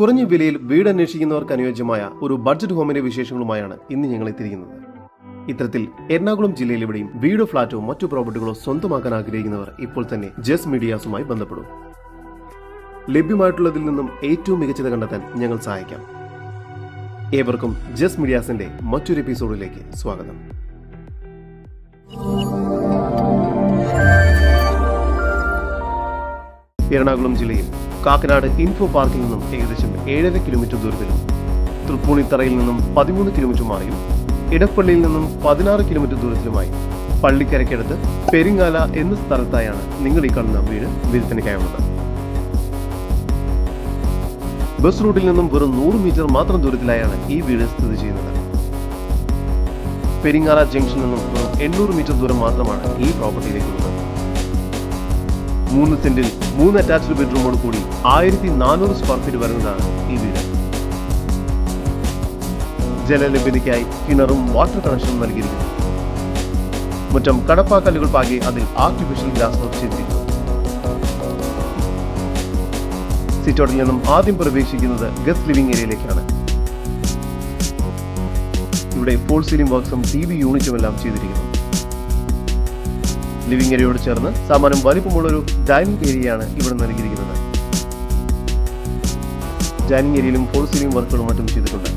കുറഞ്ഞ വിലയിൽ വീട് അന്വേഷിക്കുന്നവർക്ക് അനുയോജ്യമായ ഒരു ബഡ്ജറ്റ് ഹോമിന്റെ വിശേഷങ്ങളുമായാണ് ഇന്ന് ഞങ്ങൾ എത്തിയിരിക്കുന്നത്. ഇത്തരത്തിൽ എറണാകുളം ജില്ലയിൽ എവിടെയും വീടോ ഫ്ളാറ്റോ മറ്റു പ്രോപ്പർട്ടികളോ സ്വന്തമാക്കാൻ ആഗ്രഹിക്കുന്നവർ ഇപ്പോൾ തന്നെ ജസ് മീഡിയാസുമായി ബന്ധപ്പെടും. ലഭ്യമായിട്ടുള്ളതിൽ നിന്നും ഏറ്റവും മികച്ചത് കണ്ടെത്താൻ ഞങ്ങൾ സഹായിക്കാം. ഏവർക്കും ജസ് മീഡിയാസിന്റെ മറ്റൊരു എപ്പിസോഡിലേക്ക് സ്വാഗതം. എറണാകുളം ജില്ലയിൽ കാക്കനാട് ഇൻഫോ പാർക്കിൽ നിന്നും ഏകദേശം ഏഴര കിലോമീറ്റർ ദൂരത്തിലും തൃപ്പൂണിത്തറയിൽ നിന്നും പതിമൂന്ന് കിലോമീറ്റർ മാറിയും ഇടപ്പള്ളിയിൽ നിന്നും പതിനാറ് കിലോമീറ്റർ ദൂരത്തിലുമായി പള്ളിക്കരയ്ക്കടുത്ത് പെരിങ്ങാല എന്ന സ്ഥലത്തായാണ് നിങ്ങൾ ഈ കാണുന്ന വീട് വിൽപ്പനയ്ക്കായുള്ളത്. ബസ് റൂട്ടിൽ നിന്നും വെറും നൂറ് മീറ്റർ മാത്രം ദൂരത്തിലായാണ് ഈ വീട് സ്ഥിതി ചെയ്യുന്നത്. പെരിങ്ങാല ജംഗ്ഷനിൽ നിന്നും വെറും എണ്ണൂറ് മീറ്റർ ദൂരം മാത്രമാണ് ഈ പ്രോപ്പർട്ടിയിലേക്കുള്ളത്. മൂന്ന് സെന്റിൽ മൂന്ന് അറ്റാച്ച്ഡ് ബെഡ്റൂമോട് കൂടി ആയിരത്തി നാനൂറ് സ്ക്വയർ ഫീറ്റ് വരുന്നതാണ് ഈ വീട്. ജലലഭ്യതയ്ക്കായി കിണറും വാട്ടർ കണക്ഷനും നൽകിയിരിക്കുന്നു. മുറ്റം കടപ്പാക്കല്ലുകൾ പാകി അതിൽ ആർട്ടിഫിഷ്യൽ ഗ്ലാസ് വർക്ക് ചെയ്തിരിക്കുന്നു. സിറ്റോട്ടിൽ നിന്നും ആദ്യം പ്രവേശിക്കുന്നത് ഗസ്റ്റ് ലിവിംഗ് ഏരിയയിലേക്കാണ് ഇവിടെ ഫോൾ സീലിംഗ് വർക്ക്സും ടി വി യൂണിറ്റും എല്ലാം ചെയ്തിരിക്കുന്നു. ലിവിംഗ് ഏരിയയോട് ചേർന്ന് സാമാന്യം വലിപ്പമുള്ളൊരു ഡൈനിങ് ഏരിയയാണ് ഇവിടെ നൽകിയിരിക്കുന്നത്. ഡൈനിങ് ഏരിയയിലും ഫോൾ സീലിംഗ് വർക്കുകളും മറ്റും ചെയ്തിട്ടുണ്ട്.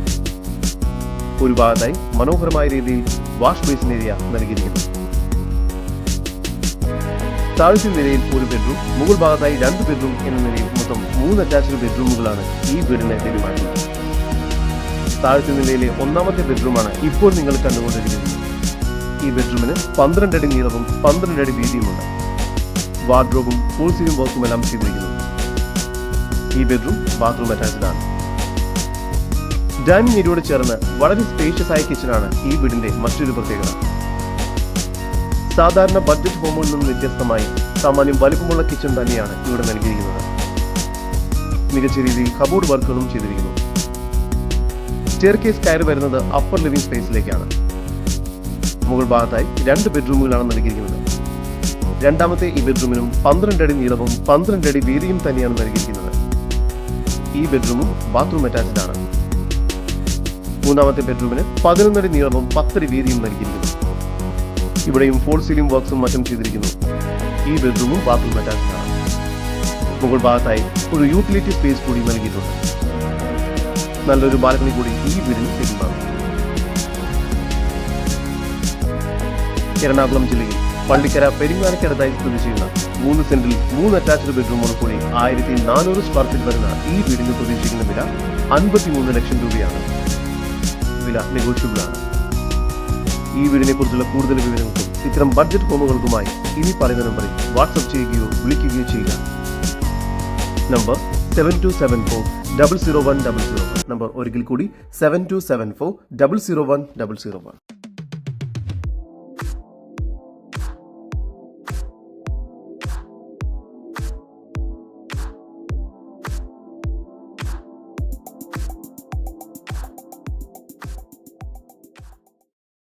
ഒരു ഭാഗത്തായി മനോഹരമായ രീതിയിൽ വാഷ് ബേസിൻ ഏരിയ നൽകിയിരിക്കുന്നു. താഴത്തെ നിലയിൽ ഒരു ബെഡ്റൂം മുകൾ ഭാഗത്തായി രണ്ട് ബെഡ്റൂം എന്ന നിലയിൽ മൊത്തം മൂന്ന് അറ്റാച്ച്ഡ് ബെഡ്റൂമുകളാണ് ഈ വീടിന് ലഭ്യമാക്കുന്നത്. താഴത്തെ നിലയിലെ ഒന്നാമത്തെ ബെഡ്റൂമാണ് ഇപ്പോൾ നിങ്ങൾ കണ്ടുകൊണ്ടിരിക്കുന്നത്. ഈ ബെഡ്റൂമിന് പന്ത്രണ്ട് അടി നീളവും പന്ത്രണ്ട് അടി വീതിയുമുണ്ട്. വാർഡ്രോബും ഫുൾ വർക്കും എല്ലാം ചെയ്തിരിക്കുന്നു. ഈ ബെഡ്റൂം ബാത്റൂം അറ്റാച്ച്ഡ് ആണ് ഡൈനിങ് ഏരിയയോട് ചേർന്ന് വളരെ സ്പേഷ്യസ് ആയ കിച്ചണാണ് ഈ വീടിന്റെ മറ്റൊരു പ്രത്യേകത. സാധാരണ ബഡ്ജറ്റ് ഹോമുകളിൽ നിന്നും വ്യത്യസ്തമായി സാമാന്യം വലിപ്പമുള്ള കിച്ചൺ തന്നെയാണ് ഇവിടെ നൽകിയിരിക്കുന്നത്. മികച്ച രീതിയിൽ കബോർഡ് വർക്കുകളും ചെയ്തിരിക്കുന്നു. സ്റ്റെയർ കേസ് കയറി വരുന്നത് അപ്പർ ലിവിംഗ് സ്പേസിലേക്കാണ് മുകൾ ഭാഗത്തായി രണ്ട് ബെഡ്റൂമുകളാണ് നൽകിയിരിക്കുന്നത്. രണ്ടാമത്തെ ഈ ബെഡ്റൂമിനും പന്ത്രണ്ട് അടി നീളവും പന്ത്രണ്ട് അടി വീതിയും തന്നെയാണ് നൽകിയിരിക്കുന്നത്. ഈ ബെഡ്റൂമും ബാത്റൂം അറ്റാച്ച്ഡ് ആണ്. മൂന്നാമത്തെ ബെഡ്റൂമിന് പതിനൊന്നടി നീളവും പത്തടി വീതിയും നൽകിയിരിക്കുന്നു. ഇവിടെയും ഫോൾ സീലിംഗ് വർക്ക്സും മറ്റും ചെയ്തിരിക്കുന്നു. ഈ ബെഡ്റൂമും ബാത്റൂം അറ്റാച്ച്ഡ് ആണ്. മുകൾ ഭാഗത്തായി ഒരു യൂട്ടിലിറ്റി സ്പേസ് കൂടി നൽകിയിട്ടുണ്ട്. നല്ലൊരു ബാൽക്കണി കൂടി ഈ വീടിന് ലഭ്യമാണ്. എറണാകുളം ജില്ലയിൽ പള്ളിക്കര പെരിങ്ങാനക്കടുത്തായി സ്ഥിതി ചെയ്യുന്ന മൂന്ന് സെന്റിൽ മൂന്ന് അറ്റാച്ച്ഡ് ബെഡ്റൂമോട് കൂടി ആയിരത്തി നാനൂറ് സ്ക്വയർ ഫീറ്റ് വരുന്ന ഈ വീടിന് പ്രതീക്ഷിക്കുന്ന വില അൻപത്തിമൂന്ന് ലക്ഷം രൂപയാണ്. വില നെഗോഷ്യബിൾ ആണ്. ഈ വീടിനെ കുറിച്ചുള്ള കൂടുതൽ വിവരങ്ങൾക്കും ഇത്തരം ബഡ്ജറ്റ് ഹോമുകൾക്കുമായി ഇനി പറയുന്ന നമ്പറിൽ വാട്സപ്പ് ചെയ്യുകയോ വിളിക്കുകയോ ചെയ്യുക. Number seven two seven four double zero one double zero one number ഒരിക്കൽ കൂടി seven two seven four double zero one double zero one